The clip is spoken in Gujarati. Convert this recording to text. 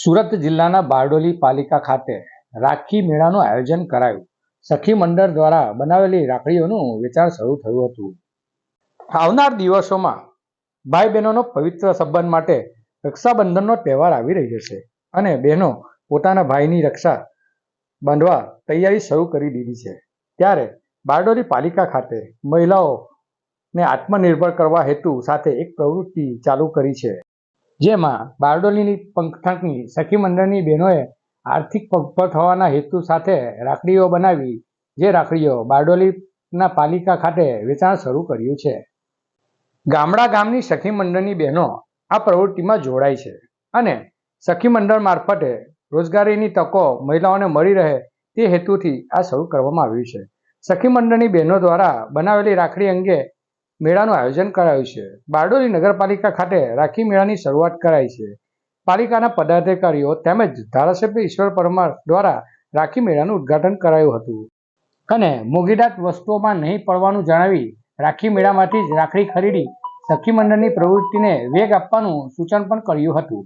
સુરત જિલ્લાના બારડોલી પાલિકા ખાતે રાખી મેળાનું આયોજન કરાયું. સખી મંડળ દ્વારા બનાવેલી રાખડીઓનું વેચાણ શરૂ થયું હતું. આવનાર દિવસોમાં ભાઈ બહેનોનો પવિત્ર સંબંધ માટે રક્ષાબંધનનો તહેવાર આવી રહ્યો છે અને બહેનો પોતાના ભાઈની રક્ષા બાંધવા તૈયારી શરૂ કરી દીધી છે. ત્યારે બારડોલી પાલિકા ખાતે મહિલાઓને આત્મનિર્ભર કરવા હેતુ સાથે એક પ્રવૃત્તિ ચાલુ કરી છે. જેમાં બારડોલીની પંથકની સખી મંડળની બહેનોએ આર્થિક પગભર થવાના હેતુ સાથે રાખડીઓ બનાવી, જે રાખડીઓ બારડોલીના પાલિકા ખાતે વેચાણ શરૂ કર્યું છે. ગામડા ગામની સખી મંડળની બહેનો આ પ્રવૃત્તિમાં જોડાય છે અને સખી મંડળ મારફતે રોજગારીની તકો મહિલાઓને મળી રહે તે હેતુથી આ શરૂ કરવામાં આવ્યું છે. સખી મંડળની બહેનો દ્વારા બનાવેલી રાખડી અંગે મેળાનું આયોજન કરાયું છે. બારડોલી નગરપાલિકા ખાતે રાખી મેળાની શરૂઆત કરાઈ છે. પાલિકાના પદાધિકારીઓ તેમજ ધારાસભ્ય ઈશ્વર પરમાર દ્વારા રાખી મેળાનું ઉદ્ઘાટન કરાયું હતું. અને મોગીદાત વસ્તુઓમાં નહીં પડવાનું જણાવી રાખી મેળામાંથી જ રાખડી ખરીદી સખી મંડળની પ્રવૃત્તિને વેગ આપવાનું સૂચન પણ કર્યું હતું.